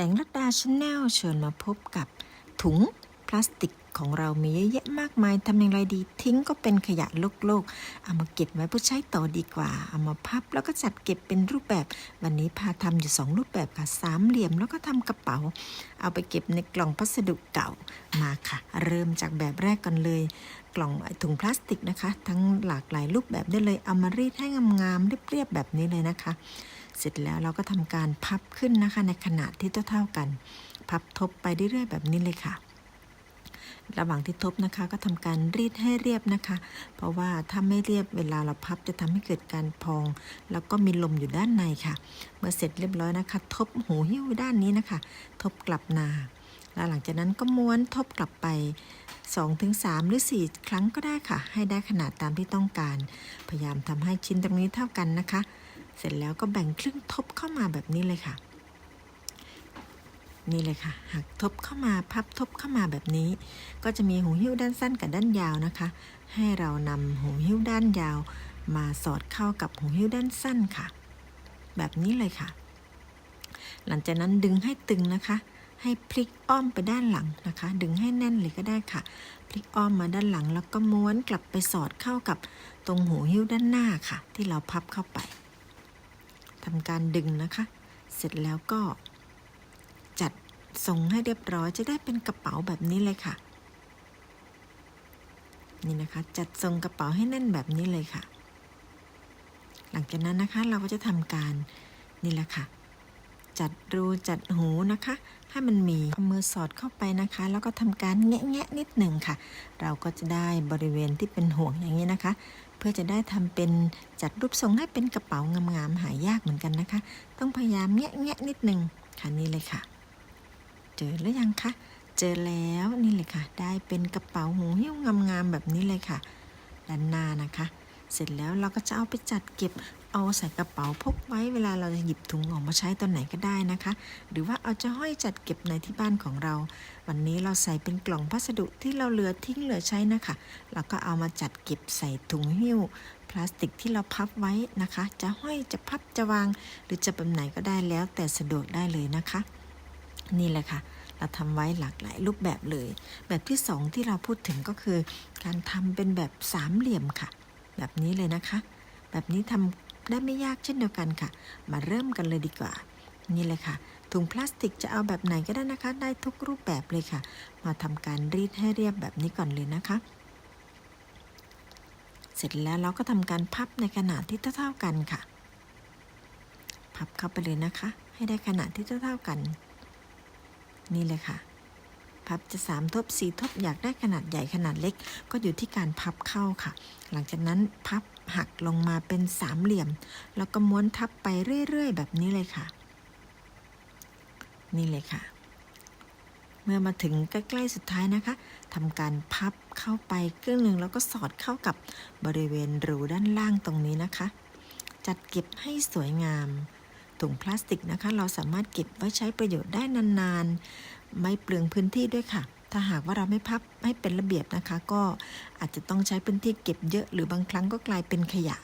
แดงรัตดาชาแนลเชิญมาพบกับถุงพลาสติกของเรามีเยอะแยะมากมายทำอย่างไรดีทิ้งก็เป็นขยะโลกโลก เอามาเก็บไว้เพื่อใช้ต่อดีกว่า เอามาพับแล้วก็จัดเก็บเป็นรูปแบบ วันนี้พาทำอยู่สองรูปแบบค่ะสามเหลี่ยมแล้วก็ทำกระเป๋า เอาไปเก็บในกล่องพัสดุเก่ามาค่ะ เริ่มจากแบบแรกกันเลย กล่องถุงพลาสติกนะคะ ทั้งหลากหลายรูปแบบได้เลยเอามารีดให้งามๆเรียบๆแบบนี้เลยนะคะ เสร็จแล้วเราก็ทำการพับขึ้นนะคะในขนาดที่เท่าๆกัน พับทบไปเรื่อยๆแบบนี้เลยค่ะ ระหว่างที่ทบนะคะก็ทำการรีดให้เรียบนะคะ เพราะว่าถ้าไม่เรียบเวลาเราพับจะทำให้เกิดการพอง แล้วก็มีลมอยู่ด้านในค่ะ เมื่อเสร็จเรียบร้อยนะคะ ทบหูหิ้วด้านนี้นะคะ ทบกลับนาแล้วหลังจากนั้นก็ม้วนทบกลับไป 2-3 หรือ 4 ครั้งก็ได้ค่ะ ให้ได้ขนาดตามที่ต้องการ พยายามทำให้ชิ้นตรงนี้เท่ากันนะคะ เสร็จแล้วก็แบ่งครึ่งทบเข้ามาแบบนี้เลยค่ะ นี่เลยค่ะ หักทบเข้ามาพับทบเข้ามาแบบนี้ ก็จะมีหูหิ้วด้านสั้นกับด้านยาวนะคะ ให้เรานำหูหิ้วด้านยาว มาสอดเข้ากับหูหิ้วด้านสั้นค่ะ แบบนี้เลยค่ะ หลังจากนั้นดึงให้ตึงนะคะ ให้พลิกอ้อมไปด้านหลังนะคะ ดึงให้แน่นเลยก็ได้ค่ะ พลิกอ้อมมาด้านหลังแล้วก็ม้วนกลับไปสอดเข้ากับตรงหูหิ้วด้านหน้าค่ะ ที่เราพับเข้าไป ทำการดึงนะคะ เสร็จแล้วก็ จัดทรงให้เรียบร้อยจะได้เป็นกระเป๋าแบบนี้เลยค่ะ นี่นะคะ จัดทรงกระเป๋าให้แน่นแบบนี้เลยค่ะ หลังจากนั้นนะคะเราก็จะทำการนี่แหละค่ะ จัดรูจัดหูนะคะให้มันมีเอามือสอดเข้าไปนะคะ แล้วก็ทำการแงะแงะนิดหนึ่งค่ะ เราก็จะได้บริเวณที่เป็นห่วงอย่างนี้นะคะ เพื่อจะได้ทำเป็นจัดรูปทรงให้เป็นกระเป๋างามๆหายากเหมือนกันนะคะ ต้องพยายามแงะแงะนิดนึงค่ะนี่เลยค่ะ เจอหรือยังคะเจอแล้วนี่เลยค่ะ ได้เป็นกระเป๋าหูหิ้วงามๆแบบนี้เลยค่ะด้านหน้านะคะ เสร็จแล้วเราก็จะเอาไปจัดเก็บเอาใส่กระเป๋าพกไว้เวลาเราจะหยิบถุงออกมาใช้ตอนไหนก็ได้นะคะ หรือว่าเอาจะห้อยจัดเก็บในที่บ้านของเรา วันนี้เราใส่เป็นกล่องพัสดุที่เราเหลือทิ้งเหลือใช้นะคะเราก็เอามาจัดเก็บใส่ถุงหิ้วพลาสติกที่เราพับไว้นะคะ จะห้อยจะพับจะวาง หรือจะแบบไหนก็ได้แล้วแต่สะดวกได้เลยนะคะ นี่แหละค่ะเราทำไว้หลากหลายรูปแบบเลย แบบที่สองที่เราพูดถึงก็คือ การทำเป็นแบบสามเหลี่ยมค่ะ แบบนี้เลยนะคะ แบบนี้ทำได้ไม่ยากเช่นเดียวกันค่ะ มาเริ่มกันเลยดีกว่า นี่เลยค่ะ ถุงพลาสติกจะเอาแบบไหนก็ได้นะคะ ได้ทุกรูปแบบเลยค่ะ มาทำการรีดให้เรียบแบบนี้ก่อนเลยนะคะ เสร็จแล้วเราก็ทำการพับในขนาดที่เท่าๆกันค่ะ พับเข้าไปเลยนะคะ ให้ได้ขนาดที่เท่าๆกัน นี่เลยค่ะ พับจะสามทบสี่ทบอยากได้ขนาดใหญ่ขนาดเล็ก ก็อยู่ที่การพับเข้าค่ะ หลังจากนั้นพับหักลงมาเป็นสามเหลี่ยม แล้วก็ม้วนทับไปเรื่อย ๆ แบบนี้เลยค่ะ นี่เลยค่ะ เมื่อมาถึงใกล้ ๆ สุดท้ายนะคะทำการพับเข้าไปครึ่งหนึ่งแล้วก็สอดเข้ากับบริเวณรูด้านล่างตรงนี้นะคะ จัดเก็บให้สวยงาม ถุงพลาสติกนะคะ เราสามารถเก็บไว้ใช้ประโยชน์ได้นานๆ ไม่เปลืองพื้นที่ด้วยค่ะ ถ้าหากว่าเราไม่พับให้เป็นระเบียบนะคะ ก็อาจจะต้องใช้พื้นที่เก็บเยอะหรือบางครั้งก็กลายเป็นขยะ